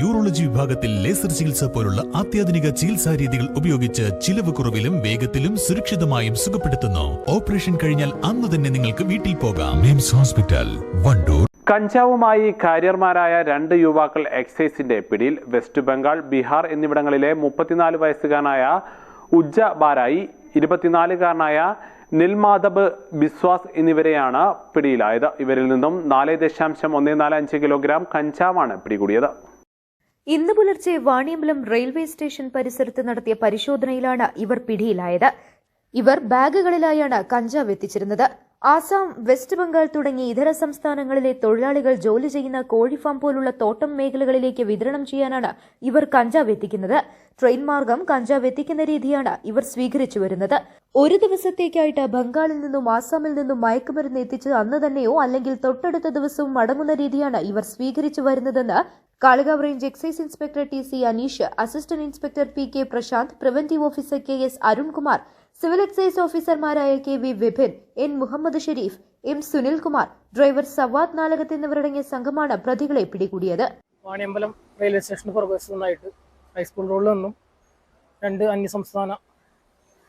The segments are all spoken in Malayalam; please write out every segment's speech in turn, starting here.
യൂറോളജി വിഭാഗത്തിൽ ലേസർ ചികിത്സ പോലുള്ള അത്യാധുനിക ചികിത്സാ രീതികൾ ഉപയോഗിച്ച് ചിലവ് കുറവിലും വേഗത്തിലും സുരക്ഷിതമായും സുഖപ്പെടുത്തുന്നു. ഓപ്പറേഷൻ കഴിഞ്ഞാൽ അന്ന് തന്നെ നിങ്ങൾക്ക് വീട്ടിൽ പോകാം. MIMS hospital Wandoor. കഞ്ചാവുമായി കാരിയർമാരായ രണ്ട് യുവാക്കൾ എക്സൈസിന്റെ പിടിയിൽ വെസ്റ്റ് ബംഗാൾ ബീഹാർ എന്നിവിടങ്ങളിലെ മുപ്പത്തിനാല് വയസ്സുകാരനായ ഉജ്ജ ബാരായി ഇരുപത്തിനാലുകാരനായ നിൽമാധബ് ബിസ്വാസ് എന്നിവരെയാണ് പിടിയിലായത്. ഇവരിൽ നിന്നും നാല് ദശാംശം ഒന്ന് നാല് അഞ്ച് കിലോഗ്രാം കഞ്ചാവാണ് പിടികൂടിയത്. ഇന്ന് പുലർച്ചെ വാണിയമ്പലം റെയിൽവേ സ്റ്റേഷൻ പരിസരത്ത് നടത്തിയ പരിശോധനയിലാണ് ഇവർ പിടിയിലായത്. ഇവർ ബാഗുകളിലായാണ് കഞ്ചാവ് എത്തിച്ചിരുന്നത്. ആസാം വെസ്റ്റ് ബംഗാൾ തുടങ്ങി ഇതര സംസ്ഥാനങ്ങളിലെ തൊഴിലാളികൾ ജോലി ചെയ്യുന്ന കോഴിഫാം പോലുള്ള തോട്ടം മേഖലകളിലേക്ക് വിതരണം ചെയ്യാനാണ് ഇവർ കഞ്ചാവ് എത്തിക്കുന്നത്. ട്രെയിൻ മാർഗം കഞ്ചാവ് എത്തിക്കുന്ന രീതിയാണ് ഇവർ സ്വീകരിച്ചു വരുന്നത്. ഒരു ദിവസത്തേക്കായിട്ട് ബംഗാളിൽ നിന്നും ആസാമിൽ നിന്നും മയക്കുമരുന്ന് എത്തിച്ച് അന്ന് തന്നെയോ അല്ലെങ്കിൽ തൊട്ടടുത്ത ദിവസവും മടങ്ങുന്ന രീതിയാണ് ഇവർ സ്വീകരിച്ചു വരുന്നതെന്ന് Kalikavu range excise inspector T C Aneesh assistant inspector P K Prasanth preventive officer K S Arunkumar civil excise ഓഫീസർമാരായ K V Vipin N Muhammad Sherif M Sunilkumar driver Savad Nalakath എന്നിവരടങ്ങിയ സംഘമാണ് പ്രതികളെ പിടികൂടിയത്. വാണിയമ്പലം റെയിൽവേ സ്റ്റേഷന് പുറകുവശത്തു നിന്നായിട്ട് ഹൈസ്കൂൾ റോഡിൽ നിന്നും രണ്ട് അന്യസംസ്ഥാന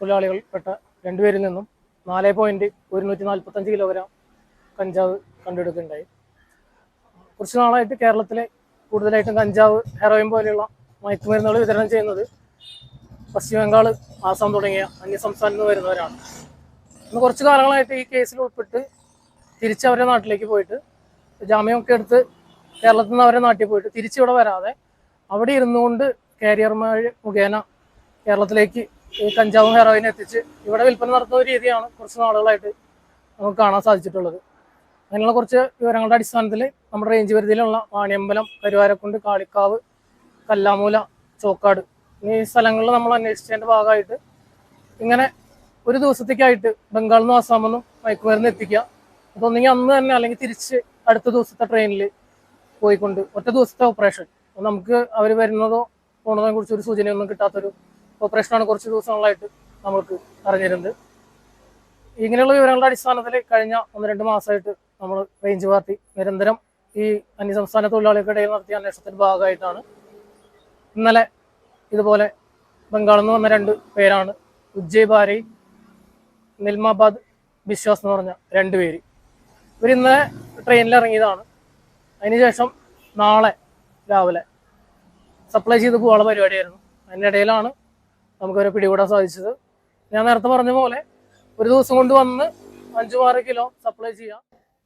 തൊഴിലാളികൾപ്പെട്ട രണ്ടുപേരിൽ നിന്നും നാല് പോയിന്റ് ഒരുന്നൂറ്റി നാൽപ്പത്തഞ്ച് കിലോഗ്രാം കഞ്ചാവ് കണ്ടെടുക്കുകയുണ്ടായി. കുറച്ച് നാളായിട്ട് കേരളത്തിലെ കൂടുതലായിട്ടും കഞ്ചാവ് ഹെറോയിൻ പോലെയുള്ള മയക്കുമരുന്നുകൾ വിതരണം ചെയ്യുന്നത് പശ്ചിമ ബംഗാൾ ആസാം തുടങ്ങിയ അന്യസംസ്ഥാനത്ത് നിന്ന് വരുന്നവരാണ്. ഇന്ന് കുറച്ച് കാലങ്ങളായിട്ട് ഈ കേസിൽ ഉൾപ്പെട്ട് തിരിച്ച് അവരുടെ നാട്ടിലേക്ക് പോയിട്ട് ജാമ്യമൊക്കെ എടുത്ത് കേരളത്തിൽ നിന്ന് അവരുടെ നാട്ടിൽ പോയിട്ട് തിരിച്ചിവിടെ വരാതെ അവിടെ ഇരുന്നുകൊണ്ട് കാരിയർമാർ മുഖേന കേരളത്തിലേക്ക് ഈ കഞ്ചാവും ഹെറോയിനും എത്തിച്ച് ഇവിടെ വിൽപ്പന നടത്തുന്ന രീതിയാണ് കുറച്ച് നാളുകളായിട്ട് നമുക്ക് കാണാൻ സാധിച്ചിട്ടുള്ളത്. അങ്ങനെയുള്ള കുറച്ച് വിവരങ്ങളുടെ അടിസ്ഥാനത്തിൽ നമ്മുടെ റേഞ്ച് പരിധിയിലുള്ള വാണിയമ്പലം കരുവാരക്കുണ്ട് കാളിക്കാവ് കല്ലാമൂല ചോക്കാട് ഈ സ്ഥലങ്ങളിൽ നമ്മൾ അന്വേഷിച്ചതിന്റെ ഭാഗമായിട്ട് ഇങ്ങനെ ഒരു ദിവസത്തേക്കായിട്ട് ബംഗാളിൽ നിന്നും ആസാമിൽ നിന്നും മയക്കുമരുന്ന് എത്തിക്കുക. അതൊന്നെങ്കിൽ അന്ന് തന്നെ അല്ലെങ്കിൽ തിരിച്ച് അടുത്ത ദിവസത്തെ ട്രെയിനിൽ പോയിക്കൊണ്ട് ഒറ്റ ദിവസത്തെ ഓപ്പറേഷൻ നമുക്ക് അവർ വരുന്നതോ പോണതിനെ കുറിച്ച് ഒരു സൂചനയൊന്നും കിട്ടാത്തൊരു ഓപ്പറേഷനാണ് കുറച്ച് ദിവസങ്ങളായിട്ട് നമ്മൾക്ക് അറിഞ്ഞിരുന്നത്. ഇങ്ങനെയുള്ള വിവരങ്ങളുടെ അടിസ്ഥാനത്തിൽ കഴിഞ്ഞ ഒന്ന് രണ്ട് മാസമായിട്ട് നമ്മൾ റേഞ്ച് പാർട്ടി നിരന്തരം ഈ അന്യസംസ്ഥാന തൊഴിലാളികൾക്കിടയിൽ നടത്തിയ അന്വേഷണത്തിന്റെ ഭാഗമായിട്ടാണ്. ഇന്നലെ ഇതുപോലെ ബംഗാളിൽ നിന്ന് വന്ന രണ്ട് പേരാണ് ഉജ്ജയ് ബാരൈ നിൽമാബാദ് ബിശ്വാസ് എന്ന് പറഞ്ഞ രണ്ട് പേര്. ഇവർ ഇന്നലെ ട്രെയിനിൽ ഇറങ്ങിയതാണ്. അതിനുശേഷം നാളെ രാവിലെ സപ്ലൈ ചെയ്ത് പോകാനുള്ള പരിപാടിയായിരുന്നു. അതിനിടയിലാണ് നമുക്കവരെ പിടികൂടാൻ സാധിച്ചത്. ഞാൻ നേരത്തെ പറഞ്ഞ പോലെ ഒരു ദിവസം കൊണ്ട് വന്ന് അഞ്ചു ആറ് കിലോ സപ്ലൈ ചെയ്യാം.